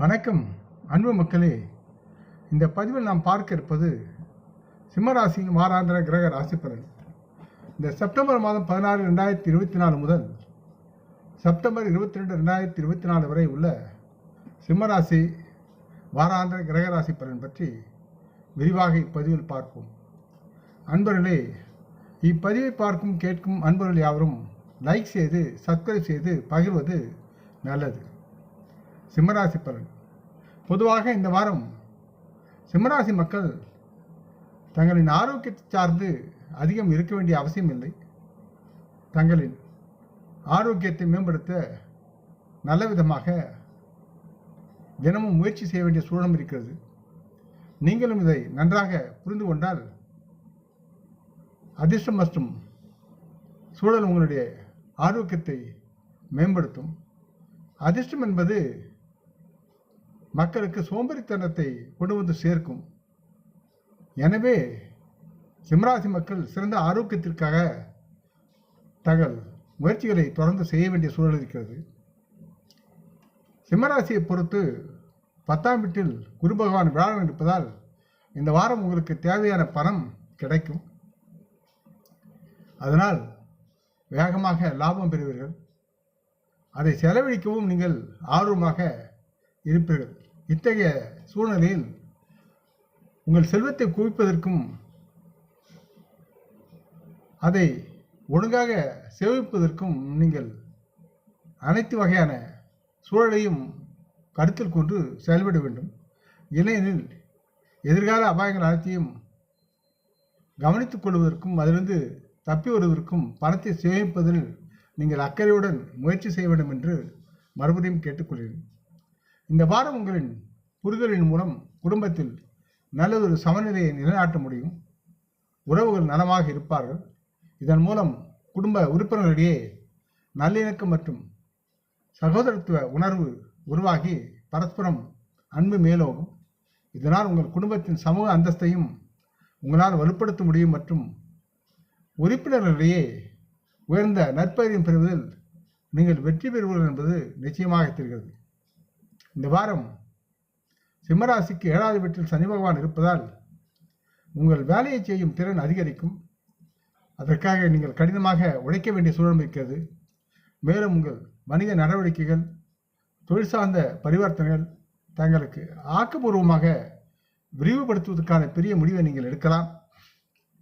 வணக்கம். அன்பு மக்களே இந்த பதிவில் நாம் பார்க்க இருப்பது சிம்மராசியின் வாராந்திர கிரக ராசி பலன். இந்த செப்டம்பர் மாதம் பதினாறு ரெண்டாயிரத்தி இருபத்தி நாலு முதல் செப்டம்பர் இருபத்தி ரெண்டு ரெண்டாயிரத்தி இருபத்தி நாலு வரை உள்ள சிம்மராசி வாராந்திர கிரக ராசி பலன் பற்றி விரிவாக இப்பதிவில் பார்ப்போம். அன்பர்களே இப்பதிவை பார்க்கும் கேட்கும் அன்பர்கள் யாவரும் லைக் செய்து சப்ஸ்கிரைப் செய்து பகிர்வது நல்லது. சிம்மராசி பலன். பொதுவாக இந்த வாரம் சிம்மராசி மக்கள் தங்களின் ஆரோக்கியத்தை சார்ந்து அதிகம் இருக்க வேண்டிய அவசியம் இல்லை. தங்களின் ஆரோக்கியத்தை மேம்படுத்த நல்ல விதமாக தினமும் முயற்சி செய்ய வேண்டிய சூழலும் இருக்கிறது. நீங்களும் இதை நன்றாக புரிந்து கொண்டால் அதிர்ஷ்டம் மற்றும் சூழல் உங்களுடைய ஆரோக்கியத்தை மேம்படுத்தும். அதிர்ஷ்டம் என்பது மக்களுக்கு சோம்பேறித்தனத்தை கொண்டு வந்து சேர்க்கும். எனவே சிம்மராசி மக்கள் சிறந்த ஆரோக்கியத்திற்காக தங்கள் முயற்சிகளை தொடர்ந்து செய்ய வேண்டிய சூழல் இருக்கிறது. சிம்மராசியை பொறுத்து பத்தாம் வீட்டில் குரு பகவான் விழாவில் இருப்பதால் இந்த வாரம் உங்களுக்கு தேவையான பணம் கிடைக்கும். அதனால் வேகமாக லாபம் பெறுவீர்கள். அதை செலவழிக்கவும் நீங்கள் ஆர்வமாக இருப்பீர்கள். இத்தகைய சூழ்நிலையில் உங்கள் செல்வத்தை குவிப்பதற்கும் அதை ஒழுங்காக சேமிப்பதற்கும் நீங்கள் அனைத்து வகையான சூழலையும் கருத்தில் கொண்டு செயல்பட வேண்டும். இல்லையெனில் எதிர்கால அபாயங்கள் அனைத்தையும் கவனித்துக் கொள்வதற்கும் அதிலிருந்து தப்பி வருவதற்கும் பணத்தை சேமிப்பதில் நீங்கள் அக்கறையுடன் முயற்சி செய்ய வேண்டும் என்று மறுபடியும் கேட்டுக்கொள்கிறேன். இந்த வாரம் உங்களின் புரிதலின் மூலம் குடும்பத்தில் நல்லதொரு சமநிலையை நிலைநாட்ட முடியும். உறவுகள் நலமாக இருப்பார்கள். இதன் மூலம் குடும்ப உறுப்பினர்களிடையே நல்லிணக்கம் மற்றும் சகோதரத்துவ உணர்வு உருவாகி பரஸ்பரம் அன்பு மேலோகும் இதனால் உங்கள் குடும்பத்தின் சமூக அந்தஸ்தையும் உங்களால் வலுப்படுத்த முடியும் மற்றும் உறுப்பினர்களிடையே உயர்ந்த நற்பெயரையும் பெறுவதில் நீங்கள் வெற்றி பெறுவீர்கள் என்பது நிச்சயமாக தெரிகிறது. இந்த வாரம் சிம்மராசிக்கு ஏழாவது வீட்டில் சனி பகவான் இருப்பதால் உங்கள் வேலையை செய்யும் திறன் அதிகரிக்கும். அதற்காக நீங்கள் கடினமாக உழைக்க வேண்டிய சூழல் இருக்கிறது. மேலும் உங்கள் வணிக நடவடிக்கைகள் தொழில் சார்ந்த பரிவர்த்தனைகள் தங்களுக்கு ஆக்கப்பூர்வமாக விரிவுபடுத்துவதற்கான பெரிய முடிவை நீங்கள் எடுக்கலாம்.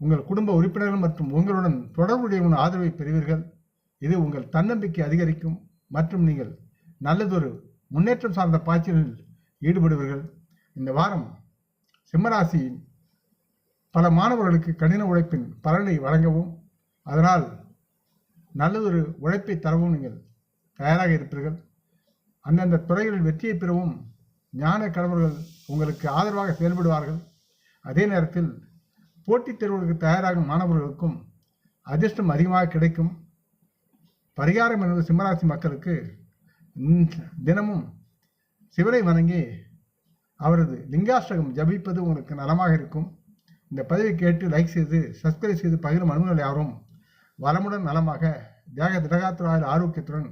உங்கள் குடும்ப உறுப்பினர்கள் மற்றும் உங்களுடன் தொடர்புடைய ஆதரவை பெறுவீர்கள். இது உங்கள் தன்னம்பிக்கை அதிகரிக்கும் மற்றும் நீங்கள் நல்லதொரு முன்னேற்றம் சார்ந்த பாய்ச்சலில் ஈடுபடுவர்கள் இந்த வாரம் சிம்மராசியின் பல மாணவர்களுக்கு கடின உழைப்பின் பலனை வழங்கவும் அதனால் நல்லதொரு உழைப்பை தரவும் நீங்கள் தயாராக இருப்பீர்கள். அந்தந்த துறைகளில் வெற்றியை பெறவும் ஞான கடவுள்கள் உங்களுக்கு ஆதரவாக செயல்படுவார்கள். அதே நேரத்தில் போட்டித் தேர்வுகளுக்கு தயாராகும் மாணவர்களுக்கும் அதிர்ஷ்டம் அதிகமாக கிடைக்கும். பரிகாரம் என்பது சிம்மராசி மக்களுக்கு தினமும் சிவனை வணங்கி அவரது லிங்காஷ்டகம் ஜபிப்பது உங்களுக்கு நலமாக இருக்கும். இந்த பதிவை கேட்டு லைக் செய்து சப்ஸ்கிரைப் செய்து பகிரும் அனுமதிகள் யாரும் வளமுடன் நலமாக தியாக திடகாத்திராயில் ஆரோக்கியத்துடன்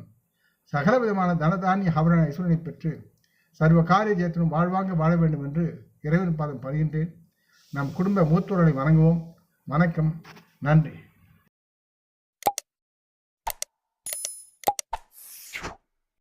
சகல விதமான தனதானிய ஆபரண ஐஸ்வரனை பெற்று சர்வ காரிய ஜெயத்திலும் வாழ்வாங்க வாழ வேண்டும் என்று இறைவன் பாதம் பணிகின்றேன். நம் குடும்ப மூத்தோர்களை வணங்குவோம். வணக்கம். நன்றி.